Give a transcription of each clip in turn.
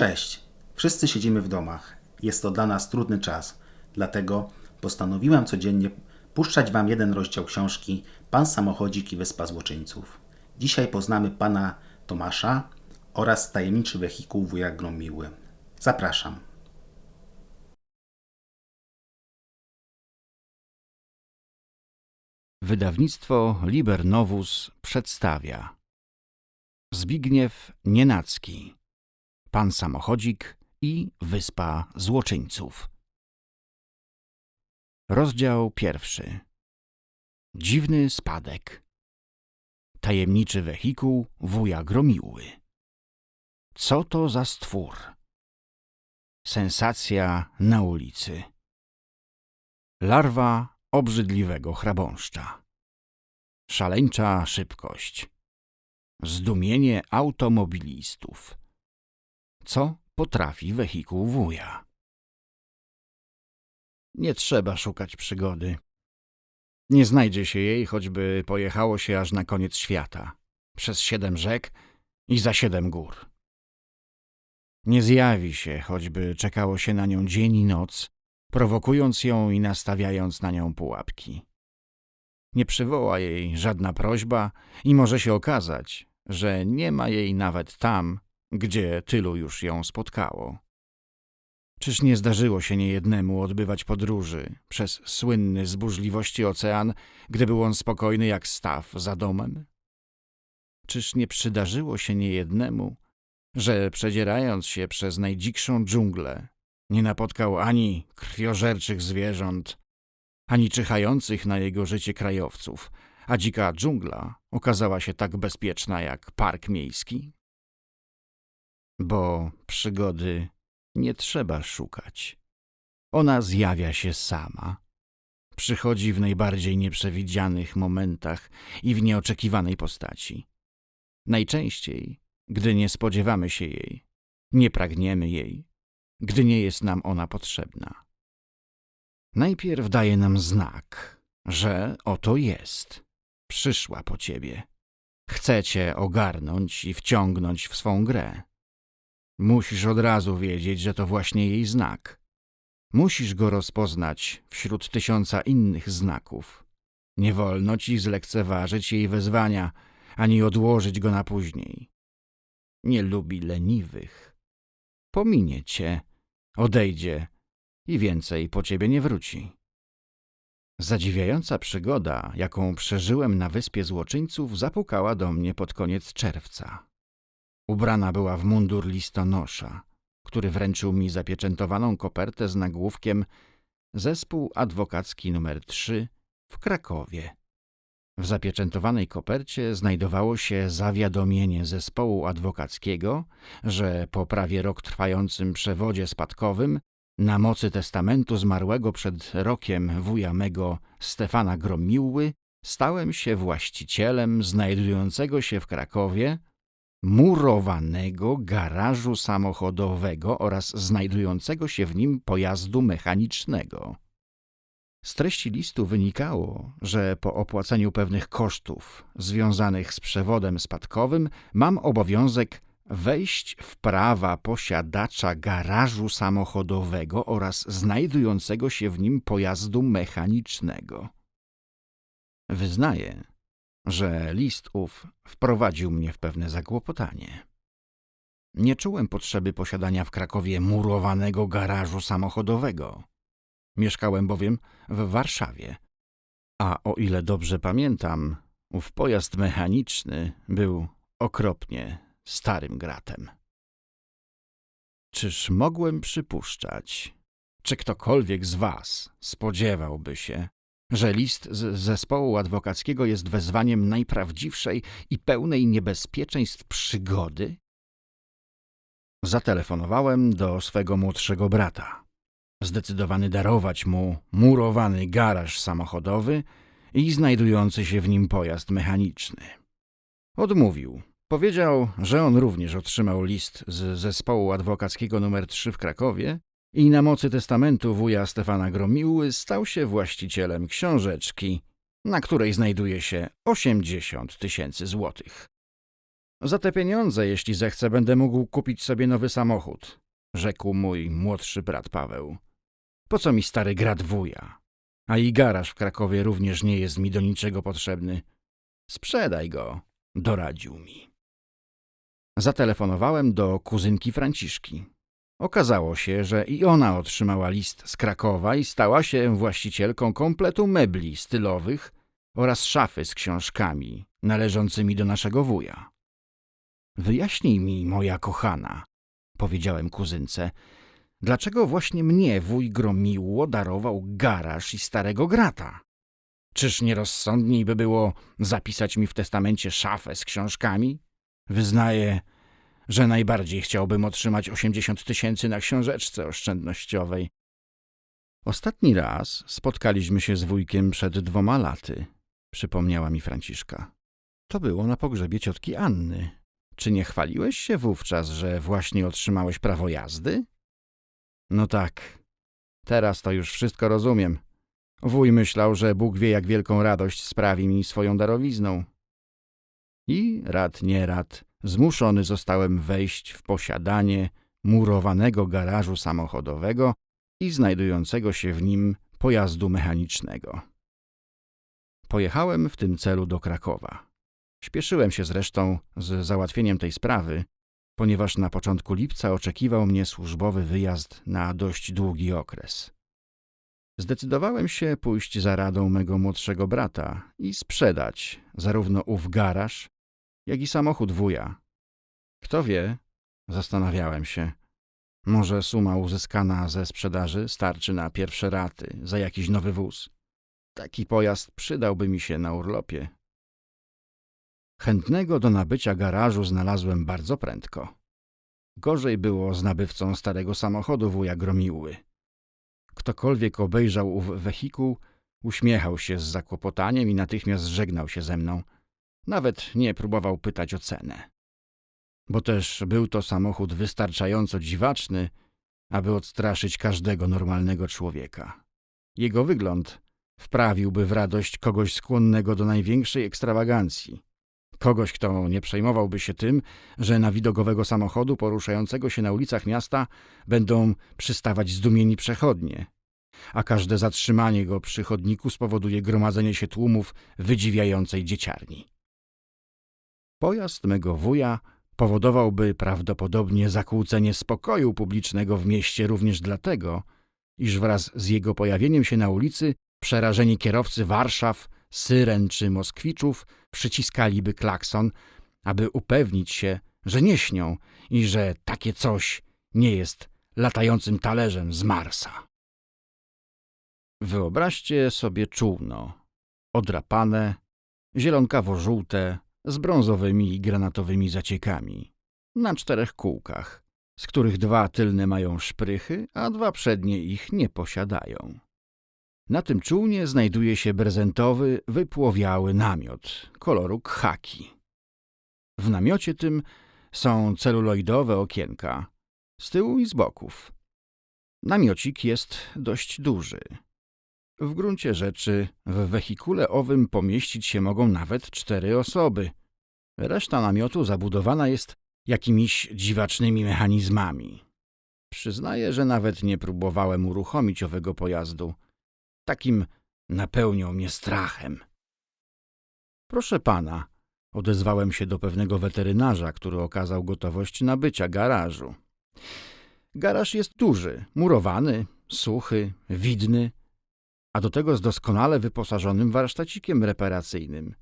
Cześć. Wszyscy siedzimy w domach. Jest to dla nas trudny czas. Dlatego postanowiłem codziennie puszczać Wam jeden rozdział książki Pan Samochodzik i Wyspa Złoczyńców. Dzisiaj poznamy Pana Tomasza oraz tajemniczy wehikuł wuja Gromiły. Zapraszam. Wydawnictwo Liber Novus przedstawia Zbigniew Nienacki Pan Samochodzik i Wyspa Złoczyńców Rozdział pierwszy Dziwny spadek Tajemniczy wehikuł wuja Gromiły Co to za stwór? Sensacja na ulicy Larwa obrzydliwego chrabąszcza. Szaleńcza szybkość. Zdumienie automobilistów. Co potrafi wehikuł wuja? Nie trzeba szukać przygody. Nie znajdzie się jej, choćby pojechało się aż na koniec świata, przez siedem rzek i za siedem gór. Nie zjawi się, choćby czekało się na nią dzień i noc, prowokując ją i nastawiając na nią pułapki. Nie przywoła jej żadna prośba i może się okazać, że nie ma jej nawet tam, gdzie tylu już ją spotkało. Czyż nie zdarzyło się niejednemu odbywać podróży przez słynny z burzliwości ocean, gdy był on spokojny jak staw za domem? Czyż nie przydarzyło się niejednemu, że przedzierając się przez najdzikszą dżunglę, nie napotkał ani krwiożerczych zwierząt, ani czyhających na jego życie krajowców, a dzika dżungla okazała się tak bezpieczna jak park miejski? Bo przygody nie trzeba szukać. Ona zjawia się sama. Przychodzi w najbardziej nieprzewidzianych momentach i w nieoczekiwanej postaci. Najczęściej, gdy nie spodziewamy się jej, nie pragniemy jej, gdy nie jest nam ona potrzebna. Najpierw daje nam znak, że oto jest, przyszła po ciebie. Chce cię ogarnąć i wciągnąć w swą grę. Musisz od razu wiedzieć, że to właśnie jej znak. Musisz go rozpoznać wśród tysiąca innych znaków. Nie wolno ci zlekceważyć jej wezwania, ani odłożyć go na później. Nie lubi leniwych. Pominie cię, odejdzie i więcej po ciebie nie wróci. Zadziwiająca przygoda, jaką przeżyłem na wyspie złoczyńców, zapukała do mnie pod koniec czerwca. Ubrana była w mundur listonosza, który wręczył mi zapieczętowaną kopertę z nagłówkiem Zespół Adwokacki nr 3 w Krakowie. W zapieczętowanej kopercie znajdowało się zawiadomienie zespołu adwokackiego, że po prawie rok trwającym przewodzie spadkowym na mocy testamentu zmarłego przed rokiem wuja mego Stefana Gromiły stałem się właścicielem znajdującego się w Krakowie murowanego garażu samochodowego oraz znajdującego się w nim pojazdu mechanicznego. Z treści listu wynikało, że po opłaceniu pewnych kosztów związanych z przewodem spadkowym mam obowiązek wejść w prawa posiadacza garażu samochodowego oraz znajdującego się w nim pojazdu mechanicznego. Wyznaję, że list ów wprowadził mnie w pewne zakłopotanie. Nie czułem potrzeby posiadania w Krakowie murowanego garażu samochodowego. Mieszkałem bowiem w Warszawie. A o ile dobrze pamiętam, ów pojazd mechaniczny był okropnie starym gratem. Czyż mogłem przypuszczać, czy ktokolwiek z was spodziewałby się, że list z zespołu adwokackiego jest wezwaniem najprawdziwszej i pełnej niebezpieczeństw przygody? Zatelefonowałem do swego młodszego brata zdecydowany darować mu murowany garaż samochodowy i znajdujący się w nim pojazd mechaniczny. Odmówił. Powiedział, że on również otrzymał list z zespołu adwokackiego nr 3 w Krakowie i na mocy testamentu wuja Stefana Gromiły stał się właścicielem książeczki, na której znajduje się 80 tysięcy złotych. Za te pieniądze, jeśli zechcę, będę mógł kupić sobie nowy samochód, rzekł mój młodszy brat Paweł. Po co mi stary grad wuja? A i garaż w Krakowie również nie jest mi do niczego potrzebny. Sprzedaj go, doradził mi. Zatelefonowałem do kuzynki Franciszki. Okazało się, że i ona otrzymała list z Krakowa i stała się właścicielką kompletu mebli stylowych oraz szafy z książkami należącymi do naszego wuja. Wyjaśnij mi, moja kochana, powiedziałem kuzynce, dlaczego właśnie mnie wuj Gromiło darował garaż i starego grata? Czyż nierozsądniej by było zapisać mi w testamencie szafę z książkami? Wyznaję, że najbardziej chciałbym otrzymać 80 tysięcy na książeczce oszczędnościowej. Ostatni raz spotkaliśmy się z wujkiem przed dwoma laty, przypomniała mi Franciszka. To było na pogrzebie ciotki Anny. Czy nie chwaliłeś się wówczas, że właśnie otrzymałeś prawo jazdy? No tak. Teraz to już wszystko rozumiem. Wuj myślał, że Bóg wie, jak wielką radość sprawi mi swoją darowizną. I rad nie rad, zmuszony zostałem wejść w posiadanie murowanego garażu samochodowego i znajdującego się w nim pojazdu mechanicznego. Pojechałem w tym celu do Krakowa. Śpieszyłem się zresztą z załatwieniem tej sprawy, ponieważ na początku lipca oczekiwał mnie służbowy wyjazd na dość długi okres. Zdecydowałem się pójść za radą mego młodszego brata i sprzedać zarówno ów garaż, jak i samochód wuja. Kto wie, zastanawiałem się, może suma uzyskana ze sprzedaży starczy na pierwsze raty za jakiś nowy wóz. Taki pojazd przydałby mi się na urlopie. Chętnego do nabycia garażu znalazłem bardzo prędko. Gorzej było z nabywcą starego samochodu wuja Gromiły. Ktokolwiek obejrzał ów wehikuł, uśmiechał się z zakłopotaniem i natychmiast żegnał się ze mną. Nawet nie próbował pytać o cenę. Bo też był to samochód wystarczająco dziwaczny, aby odstraszyć każdego normalnego człowieka. Jego wygląd wprawiłby w radość kogoś skłonnego do największej ekstrawagancji. Kogoś, kto nie przejmowałby się tym, że na widok owego samochodu poruszającego się na ulicach miasta będą przystawać zdumieni przechodnie, a każde zatrzymanie go przy chodniku spowoduje gromadzenie się tłumów wydziwiającej dzieciarni. Pojazd mego wuja powodowałby prawdopodobnie zakłócenie spokoju publicznego w mieście również dlatego, iż wraz z jego pojawieniem się na ulicy przerażeni kierowcy Warszaw, Syren czy Moskwiczów przyciskaliby klakson, aby upewnić się, że nie śnią i że takie coś nie jest latającym talerzem z Marsa. Wyobraźcie sobie czółno, odrapane, zielonkawo-żółte, z brązowymi i granatowymi zaciekami, na czterech kółkach, z których dwa tylne mają szprychy, a dwa przednie ich nie posiadają. Na tym czółnie znajduje się prezentowy, wypłowiały namiot koloru khaki. W namiocie tym są celuloidowe okienka z tyłu i z boków. Namiocik jest dość duży. W gruncie rzeczy w wehikule owym pomieścić się mogą nawet cztery osoby. Reszta namiotu zabudowana jest jakimiś dziwacznymi mechanizmami. Przyznaję, że nawet nie próbowałem uruchomić owego pojazdu. Takim napełniał mnie strachem. Proszę pana, odezwałem się do pewnego weterynarza, który okazał gotowość nabycia garażu. Garaż jest duży, murowany, suchy, widny, a do tego z doskonale wyposażonym warsztacikiem reparacyjnym.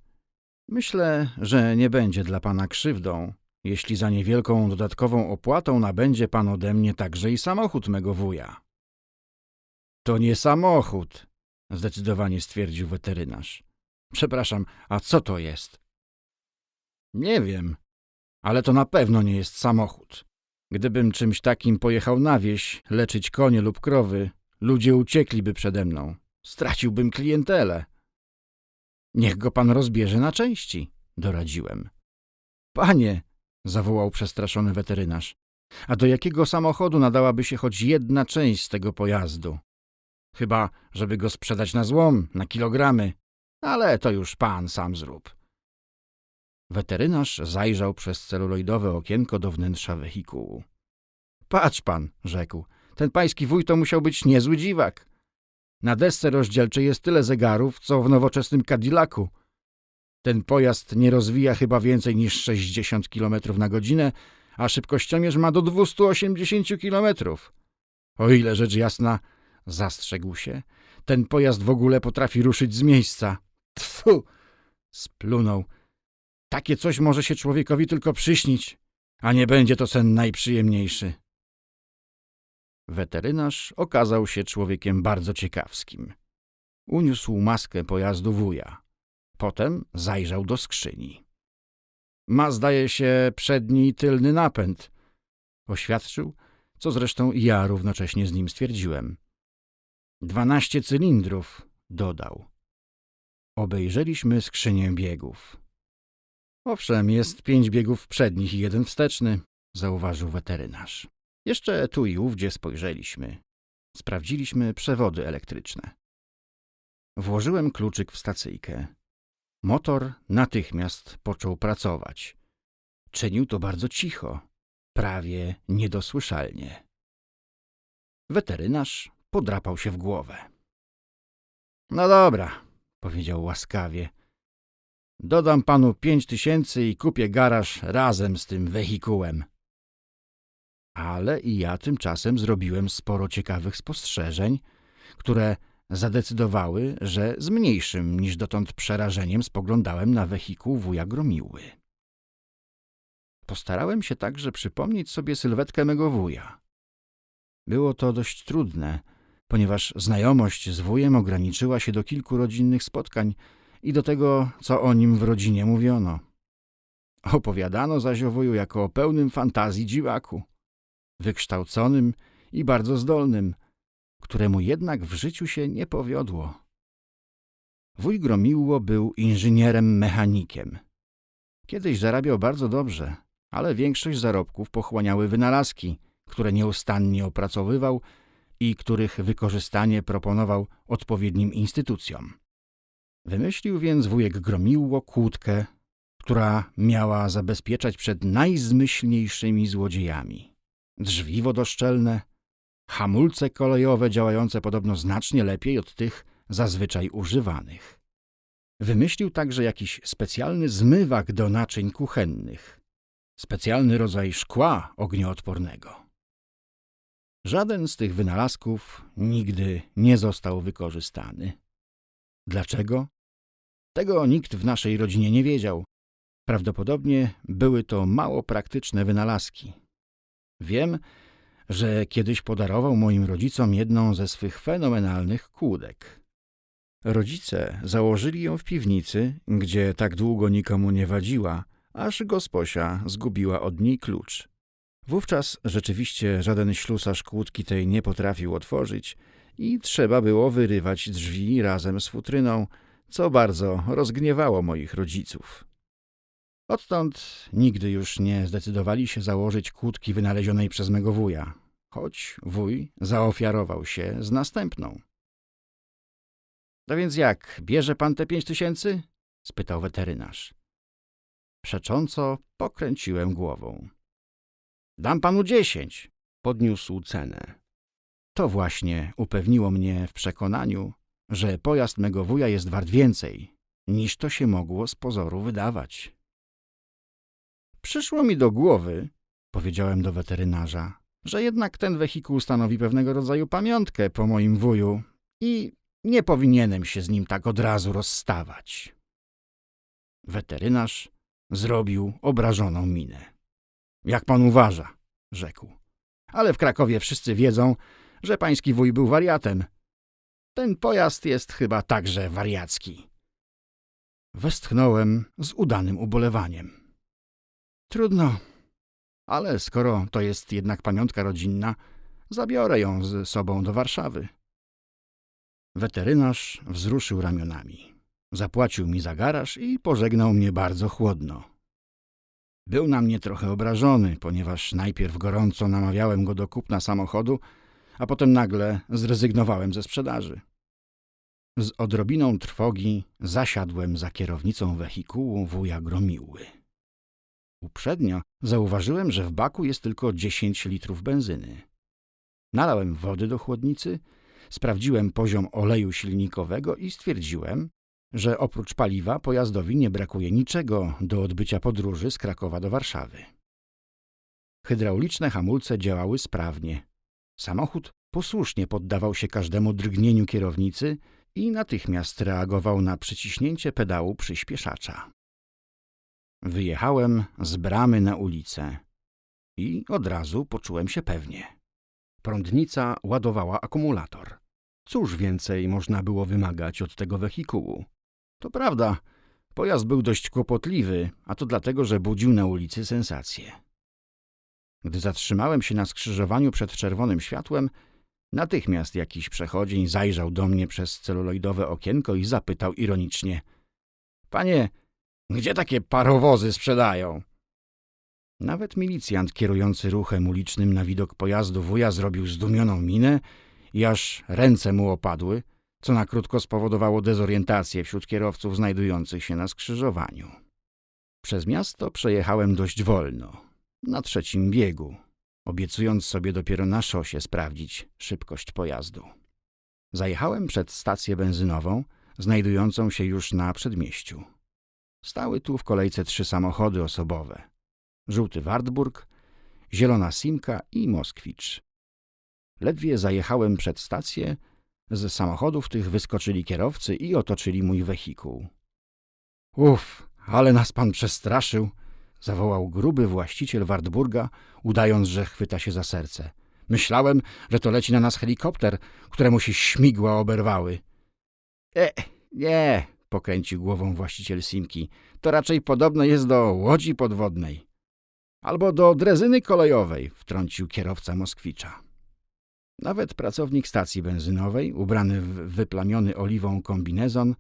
Myślę, że nie będzie dla pana krzywdą, jeśli za niewielką dodatkową opłatą nabędzie pan ode mnie także i samochód mego wuja. To nie samochód, zdecydowanie stwierdził weterynarz. Przepraszam, a co to jest? Nie wiem, ale to na pewno nie jest samochód. Gdybym czymś takim pojechał na wieś leczyć konie lub krowy, ludzie uciekliby przede mną. Straciłbym klientelę. Niech go pan rozbierze na części, doradziłem. Panie, zawołał przestraszony weterynarz, a do jakiego samochodu nadałaby się choć jedna część z tego pojazdu? Chyba, żeby go sprzedać na złom, na kilogramy, ale to już pan sam zrób. Weterynarz zajrzał przez celuloidowe okienko do wnętrza wehikułu. Patrz pan, rzekł, ten pański wuj to musiał być niezły dziwak. Na desce rozdzielczej jest tyle zegarów, co w nowoczesnym Cadillacu. Ten pojazd nie rozwija chyba więcej niż 60 km na godzinę, a szybkościomierz ma do 280 km. O ile rzecz jasna, zastrzegł się, ten pojazd w ogóle potrafi ruszyć z miejsca. Tfu! Splunął. Takie coś może się człowiekowi tylko przyśnić, a nie będzie to sen najprzyjemniejszy. Weterynarz okazał się człowiekiem bardzo ciekawskim. Uniósł maskę pojazdu wuja. Potem zajrzał do skrzyni. Ma, zdaje się, przedni i tylny napęd. Oświadczył, co zresztą i ja równocześnie z nim stwierdziłem. Dwanaście cylindrów, dodał. Obejrzeliśmy skrzynię biegów. Owszem, jest pięć biegów przednich i jeden wsteczny, zauważył weterynarz. Jeszcze tu i ówdzie spojrzeliśmy. Sprawdziliśmy przewody elektryczne. Włożyłem kluczyk w stacyjkę. Motor natychmiast począł pracować. Czynił to bardzo cicho, prawie niedosłyszalnie. Weterynarz podrapał się w głowę. No dobra, powiedział łaskawie. Dodam panu pięć tysięcy i kupię garaż razem z tym wehikułem. Ale i ja tymczasem zrobiłem sporo ciekawych spostrzeżeń, które zadecydowały, że z mniejszym niż dotąd przerażeniem spoglądałem na wehikuł wuja Gromiły. Postarałem się także przypomnieć sobie sylwetkę mego wuja. Było to dość trudne, ponieważ znajomość z wujem ograniczyła się do kilku rodzinnych spotkań i do tego, co o nim w rodzinie mówiono. Opowiadano zaś o wuju jako o pełnym fantazji dziwaku, wykształconym i bardzo zdolnym, któremu jednak w życiu się nie powiodło. Wuj Gromiło był inżynierem mechanikiem. Kiedyś zarabiał bardzo dobrze, ale większość zarobków pochłaniały wynalazki, które nieustannie opracowywał i których wykorzystanie proponował odpowiednim instytucjom. Wymyślił więc wujek Gromiło kłódkę, która miała zabezpieczać przed najzmyślniejszymi złodziejami. Drzwi wodoszczelne, hamulce kolejowe działające podobno znacznie lepiej od tych zazwyczaj używanych. Wymyślił także jakiś specjalny zmywak do naczyń kuchennych, specjalny rodzaj szkła ognioodpornego. Żaden z tych wynalazków nigdy nie został wykorzystany. Dlaczego? Tego nikt w naszej rodzinie nie wiedział. Prawdopodobnie były to mało praktyczne wynalazki. Wiem, że kiedyś podarował moim rodzicom jedną ze swych fenomenalnych kłódek. Rodzice założyli ją w piwnicy, gdzie tak długo nikomu nie wadziła, aż gosposia zgubiła od niej klucz. Wówczas rzeczywiście żaden ślusarz kłódki tej nie potrafił otworzyć i trzeba było wyrywać drzwi razem z futryną, co bardzo rozgniewało moich rodziców. Odtąd nigdy już nie zdecydowali się założyć kłódki wynalezionej przez mego wuja, choć wuj zaofiarował się z następną. — To więc jak, bierze pan te pięć tysięcy? — spytał weterynarz. Przecząco pokręciłem głową. — Dam panu dziesięć — podniósł cenę. To właśnie upewniło mnie w przekonaniu, że pojazd mego wuja jest wart więcej, niż to się mogło z pozoru wydawać. Przyszło mi do głowy, powiedziałem do weterynarza, że jednak ten wehikuł stanowi pewnego rodzaju pamiątkę po moim wuju i nie powinienem się z nim tak od razu rozstawać. Weterynarz zrobił obrażoną minę. Jak pan uważa, rzekł. Ale w Krakowie wszyscy wiedzą, że pański wuj był wariatem. Ten pojazd jest chyba także wariacki. Westchnąłem z udanym ubolewaniem. Trudno, ale skoro to jest jednak pamiątka rodzinna, zabiorę ją z sobą do Warszawy. Weterynarz wzruszył ramionami. Zapłacił mi za garaż i pożegnał mnie bardzo chłodno. Był na mnie trochę obrażony, ponieważ najpierw gorąco namawiałem go do kupna samochodu, a potem nagle zrezygnowałem ze sprzedaży. Z odrobiną trwogi zasiadłem za kierownicą wehikułu wuja Gromiły. Uprzednio zauważyłem, że w baku jest tylko 10 litrów benzyny. Nalałem wody do chłodnicy, sprawdziłem poziom oleju silnikowego i stwierdziłem, że oprócz paliwa pojazdowi nie brakuje niczego do odbycia podróży z Krakowa do Warszawy. Hydrauliczne hamulce działały sprawnie. Samochód posłusznie poddawał się każdemu drgnieniu kierownicy i natychmiast reagował na przyciśnięcie pedału przyspieszacza. Wyjechałem z bramy na ulicę i od razu poczułem się pewnie. Prądnica ładowała akumulator. Cóż więcej można było wymagać od tego wehikułu? To prawda, pojazd był dość kłopotliwy, a to dlatego, że budził na ulicy sensację. Gdy zatrzymałem się na skrzyżowaniu przed czerwonym światłem, natychmiast jakiś przechodzień zajrzał do mnie przez celuloidowe okienko i zapytał ironicznie: Panie, gdzie takie parowozy sprzedają? Nawet milicjant kierujący ruchem ulicznym na widok pojazdu wuja zrobił zdumioną minę i aż ręce mu opadły, co na krótko spowodowało dezorientację wśród kierowców znajdujących się na skrzyżowaniu. Przez miasto przejechałem dość wolno, na trzecim biegu, obiecując sobie dopiero na szosie sprawdzić szybkość pojazdu. Zajechałem przed stację benzynową, znajdującą się już na przedmieściu. Stały tu w kolejce trzy samochody osobowe. Żółty Wartburg, zielona Simka i Moskwicz. Ledwie zajechałem przed stację, z samochodów tych wyskoczyli kierowcy i otoczyli mój wehikuł. Uf, ale nas pan przestraszył, zawołał gruby właściciel Wartburga, udając, że chwyta się za serce. Myślałem, że to leci na nas helikopter, któremu się śmigła oberwały. E, nie, pokręcił głową właściciel Simki. To raczej podobne jest do łodzi podwodnej. Albo do drezyny kolejowej, wtrącił kierowca Moskwicza. Nawet pracownik stacji benzynowej, ubrany w wyplamiony oliwą kombinezon,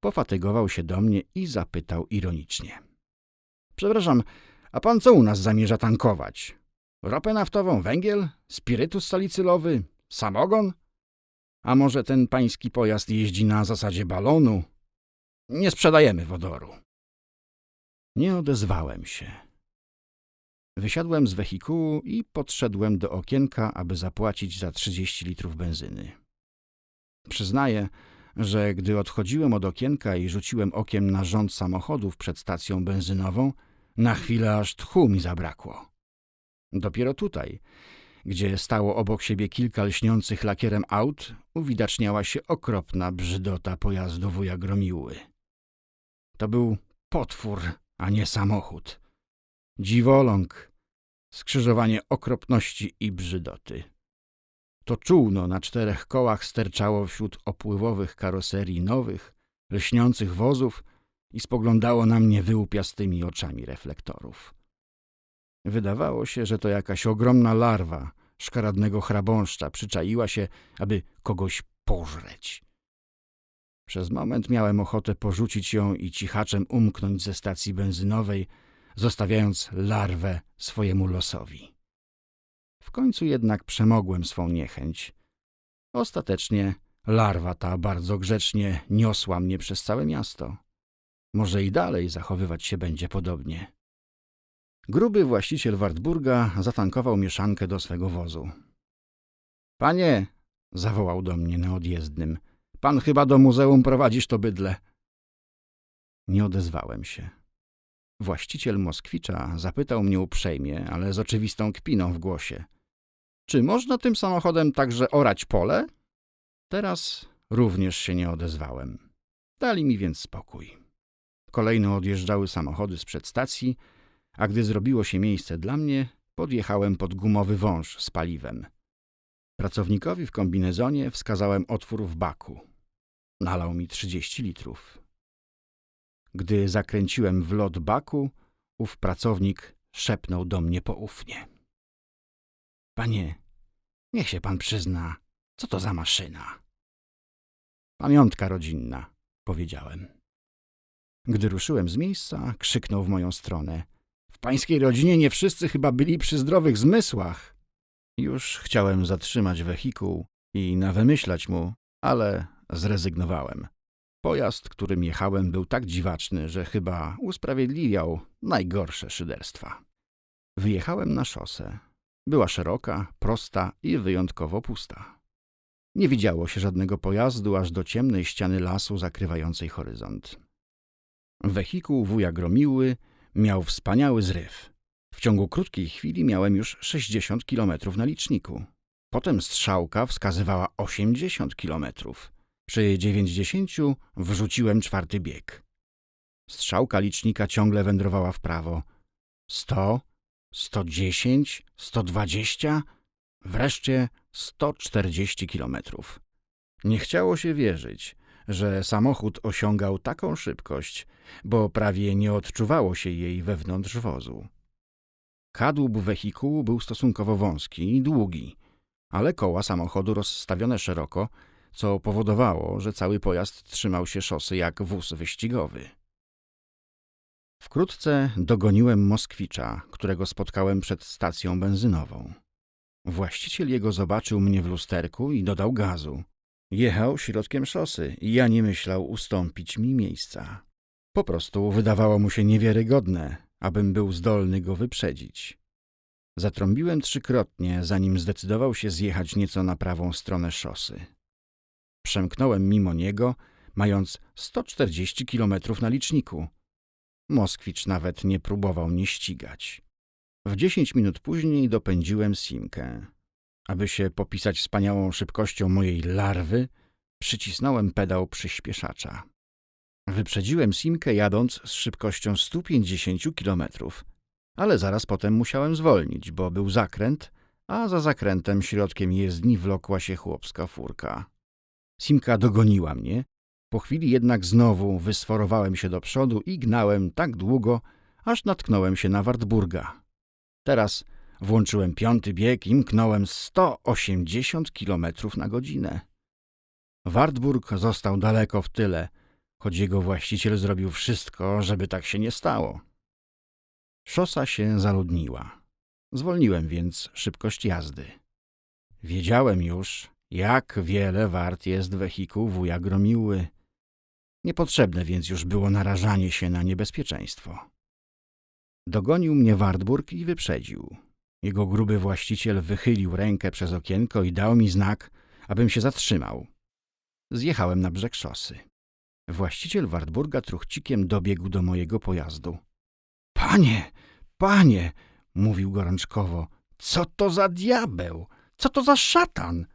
pofatygował się do mnie i zapytał ironicznie. Przepraszam, a pan co u nas zamierza tankować? Ropę naftową, węgiel, spirytus salicylowy, samogon? A może ten pański pojazd jeździ na zasadzie balonu? Nie sprzedajemy wodoru. Nie odezwałem się. Wysiadłem z wehikułu i podszedłem do okienka, aby zapłacić za 30 litrów benzyny. Przyznaję, że gdy odchodziłem od okienka i rzuciłem okiem na rząd samochodów przed stacją benzynową, na chwilę aż tchu mi zabrakło. Dopiero tutaj, gdzie stało obok siebie kilka lśniących lakierem aut, uwidaczniała się okropna brzydota pojazdu wuja Gromiły. To był potwór, a nie samochód. Dziwoląg, skrzyżowanie okropności i brzydoty. To czółno na czterech kołach sterczało wśród opływowych karoserii nowych, lśniących wozów i spoglądało na mnie wyłupiastymi oczami reflektorów. Wydawało się, że to jakaś ogromna larwa szkaradnego chrabąszcza przyczaiła się, aby kogoś pożreć. Przez moment miałem ochotę porzucić ją i cichaczem umknąć ze stacji benzynowej, zostawiając larwę swojemu losowi. W końcu jednak przemogłem swą niechęć. Ostatecznie larwa ta bardzo grzecznie niosła mnie przez całe miasto. Może i dalej zachowywać się będzie podobnie. Gruby właściciel Wartburga zatankował mieszankę do swego wozu. — Panie! — zawołał do mnie na odjezdnym. — Pan chyba do muzeum prowadzisz to bydle. Nie odezwałem się. Właściciel Moskwicza zapytał mnie uprzejmie, ale z oczywistą kpiną w głosie. Czy można tym samochodem także orać pole? Teraz również się nie odezwałem. Dali mi więc spokój. Kolejno odjeżdżały samochody sprzed stacji, a gdy zrobiło się miejsce dla mnie, podjechałem pod gumowy wąż z paliwem. Pracownikowi w kombinezonie wskazałem otwór w baku. Nalał mi 30 litrów. Gdy zakręciłem w lot baku, ów pracownik szepnął do mnie poufnie. Panie, niech się pan przyzna, co to za maszyna? Pamiątka rodzinna, powiedziałem. Gdy ruszyłem z miejsca, krzyknął w moją stronę. W pańskiej rodzinie nie wszyscy chyba byli przy zdrowych zmysłach. Już chciałem zatrzymać wehikuł i nawymyślać mu, ale zrezygnowałem. Pojazd, którym jechałem, był tak dziwaczny, że chyba usprawiedliwiał najgorsze szyderstwa. Wyjechałem na szosę. Była szeroka, prosta i wyjątkowo pusta. Nie widziało się żadnego pojazdu aż do ciemnej ściany lasu zakrywającej horyzont. Wehikuł wuja Gromiły miał wspaniały zryw. W ciągu krótkiej chwili miałem już 60 kilometrów na liczniku. Potem strzałka wskazywała 80 kilometrów. Przy 90 wrzuciłem czwarty bieg. Strzałka licznika ciągle wędrowała w prawo. 100, 110, 120, wreszcie 140 kilometrów. Nie chciało się wierzyć, że samochód osiągał taką szybkość, bo prawie nie odczuwało się jej wewnątrz wozu. Kadłub wehikułu był stosunkowo wąski i długi, ale koła samochodu rozstawione szeroko, co powodowało, że cały pojazd trzymał się szosy jak wóz wyścigowy. Wkrótce dogoniłem Moskwicza, którego spotkałem przed stacją benzynową. Właściciel jego zobaczył mnie w lusterku i dodał gazu. Jechał środkiem szosy i ja nie myślał ustąpić mi miejsca. Po prostu wydawało mu się niewiarygodne, abym był zdolny go wyprzedzić. Zatrąbiłem trzykrotnie, zanim zdecydował się zjechać nieco na prawą stronę szosy. Przemknąłem mimo niego, mając 140 kilometrów na liczniku. Moskwicz nawet nie próbował mnie ścigać. W dziesięć minut później dopędziłem Simkę. Aby się popisać wspaniałą szybkością mojej larwy, przycisnąłem pedał przyspieszacza. Wyprzedziłem Simkę jadąc z szybkością 150 kilometrów, ale zaraz potem musiałem zwolnić, bo był zakręt, a za zakrętem środkiem jezdni wlokła się chłopska furka. Simka dogoniła mnie, po chwili jednak znowu wysforowałem się do przodu i gnałem tak długo, aż natknąłem się na Wartburga. Teraz włączyłem piąty bieg i mknąłem 180 km na godzinę. Wartburg został daleko w tyle, choć jego właściciel zrobił wszystko, żeby tak się nie stało. Szosa się zaludniła. Zwolniłem więc szybkość jazdy. Wiedziałem już, jak wiele wart jest wehikuł wuja Gromiły. Niepotrzebne więc już było narażanie się na niebezpieczeństwo. Dogonił mnie Wartburg i wyprzedził. Jego gruby właściciel wychylił rękę przez okienko i dał mi znak, abym się zatrzymał. Zjechałem na brzeg szosy. Właściciel Wartburga truchcikiem dobiegł do mojego pojazdu. — Panie, panie! — mówił gorączkowo. — Co to za diabeł? Co to za szatan?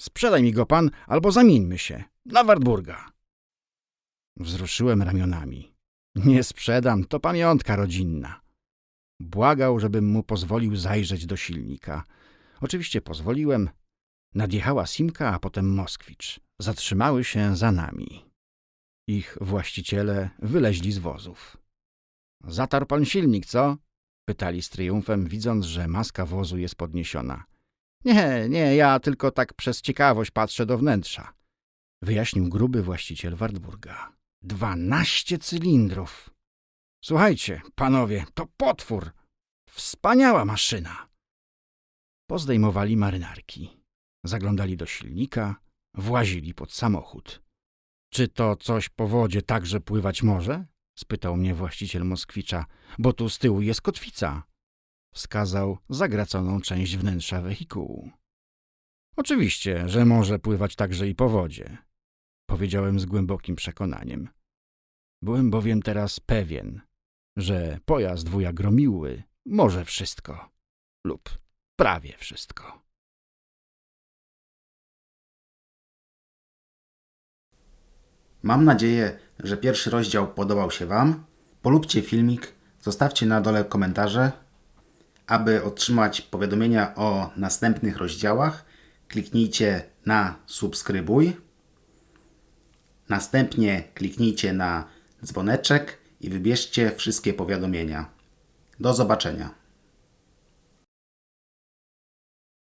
Sprzedaj mi go pan, albo zamieńmy się. Na Wartburga. Wzruszyłem ramionami. Nie sprzedam, to pamiątka rodzinna. Błagał, żebym mu pozwolił zajrzeć do silnika. Oczywiście pozwoliłem. Nadjechała Simka, a potem Moskwicz. Zatrzymały się za nami. Ich właściciele wyleźli z wozów. Zatarł pan silnik, co? Pytali z triumfem, widząc, że maska wozu jest podniesiona. Nie, nie, ja tylko tak przez ciekawość patrzę do wnętrza. Wyjaśnił gruby właściciel Wartburga. Dwanaście cylindrów. Słuchajcie, panowie, to potwór. Wspaniała maszyna. Pozdejmowali marynarki. Zaglądali do silnika, włazili pod samochód. Czy to coś po wodzie także pływać może? spytał mnie właściciel Moskwicza, bo tu z tyłu jest kotwica. Wskazał zagraconą część wnętrza wehikułu. Oczywiście, że może pływać także i po wodzie, powiedziałem z głębokim przekonaniem. Byłem bowiem teraz pewien, że pojazd wuja Gromiły może wszystko lub prawie wszystko. Mam nadzieję, że pierwszy rozdział podobał się Wam. Polubcie filmik, zostawcie na dole komentarze. Aby otrzymać powiadomienia o następnych rozdziałach, kliknijcie na subskrybuj. Następnie kliknijcie na dzwoneczek i wybierzcie wszystkie powiadomienia. Do zobaczenia.